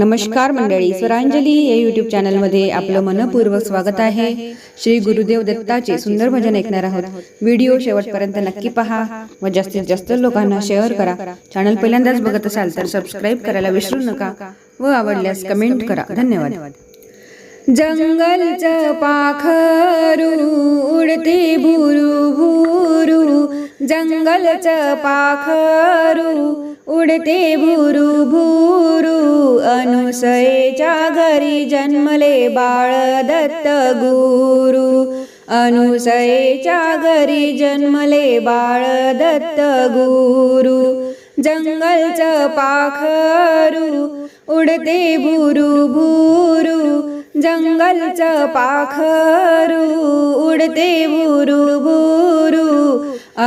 नमस्कार मंडळी स्वरांजली या युट्यूब चॅनलमध्ये आपलं मनपूर्वक स्वागत आहे. श्री गुरुदेव दत्ताचे सुंदर भजन ऐकणार आहोत. व्हिडिओ शेवटपर्यंत नक्की पहा व जास्तीत जास्त लोकांना शेअर करा. चॅनल पहिल्यांदाच बघत असाल तर सबस्क्राईब करायला विसरू नका व आवडल्यास कमेंट करा. धन्यवाद. जंगलच पाखरू उडते भुरू भुरू जंगलच पाखरू उडते भुरू भुरू अनुसयेच्या घरी जन्मले बाळ दत्त गुरु. अनुसयेच्या घरी जन्मले बाळ दत्त गुरु. जंगलच पाखरू उडते भुरू भुरू. जंगलच पाखरू उडते भुरू भुरू.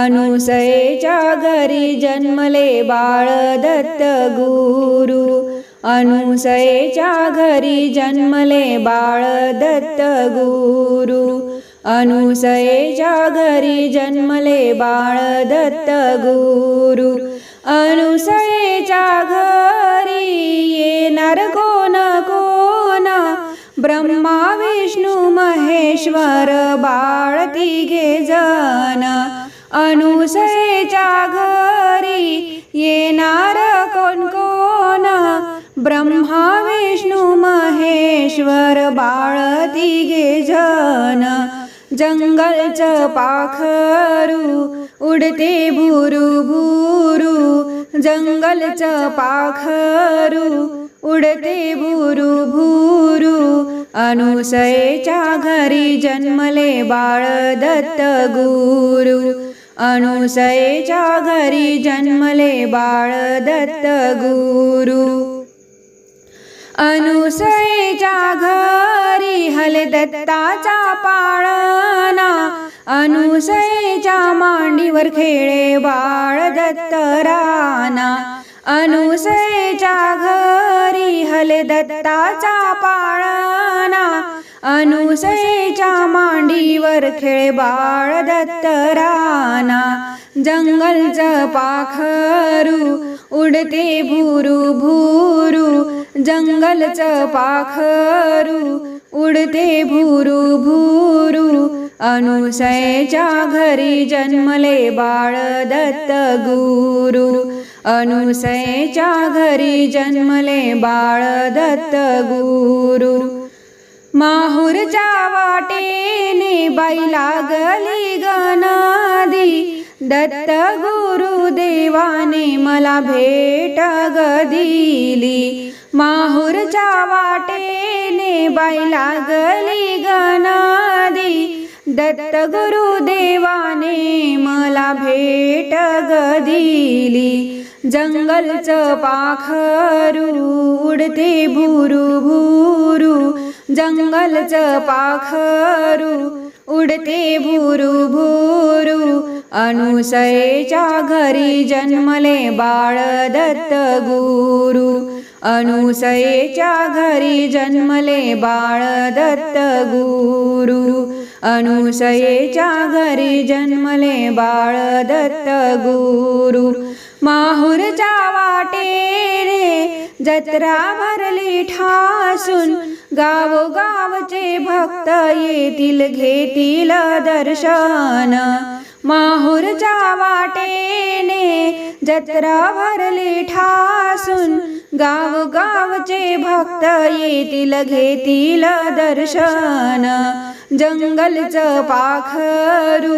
अनुसयेच्या घरी जन्मले बाळ दत्त गुरु. अनुसयेच्या घरी जन्मले बाळ दत्त गुरु. अनुसयेच्या घरी जन्मले बाळ दत्त गुरु. अनुसयेच्या घरी येणार कोण कोण ब्रह्मा विष्णू महेश्वर बाळ तिघे जण. अनुसयेच्या घरी येणार कोण कोण? ब्रह्मा विष्णू महेश्वर बाळ तिघे जन जंगलच पाखरू उडते भुरू भुरू. जंगलच पाखरू उडते भुरू भुरू. अनुसयेच्या घरी जन्मले बाळ दत्त गुरु. अनुसयेच्या घरी जन्मले बाळ दत्त गुरु. अनुसयेच्या घरी हले दत्ताचा पाळना अनुसयेच्या मांडीवर खेळे बाळ दत्त राना अनुसयेच्या घरी हले दत्ताचा पाळणा. अनुसयेच्या मांडीवर खेळ बाळ दत्तराना. जंगलच पाखरू उडते भुरू भुरू. जंगलच पाखरू उडते भुरू भुरू. अनुसयच्या घरी जन्मले बाळ दत्त गुरु अनुसयच्या घरी जन्मले बाळ दत्त गुरु माहुरच्या वाटेने बाई लागली गनादी दत्त गुरुदेवाने मला भेट ग दिली. माहुरच्या वाटेने बाई लागली गनादी दत्त गुरुदेवाने मला भेट ग दिली जंगलच पाखरू उडते भुरू भुरू. जंगलच पाखरू उडते भुरू भुरू. अनुसयेच्या घरी जन्मले बाळ दत्त गुरु अनुसयेच्या घरी जन्मले बाळ दत्त गुरु अनुसयेच्या घरी जन्मले बाळ दत्त गुरु. माहूरच्या वाटेने जत्रा भरली ठासून गावोगावचे भक्त येतील घेतील दर्शन. माहुरच्या वाटेने जत्रा भरली ठासून गावगावचे भक्त येतील घेतील दर्शन. जंगलच पाखरू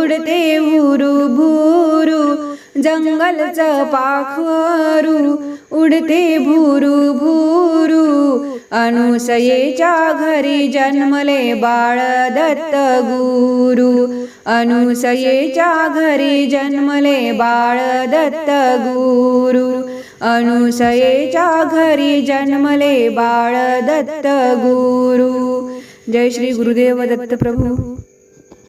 उडते भुरू भुरू. जंगलच पाखरू उडते भूरू भूरू. अनुसयेच्या घरी जन्मले बाळ दत्त गुरु. अनुसयेच्या घरी जन्मले बाळ दत्त गुरु. अनुसयेच्या घरी जन्मले बाळ दत्त गुरु. जय श्री गुरुदेव दत्त प्रभू.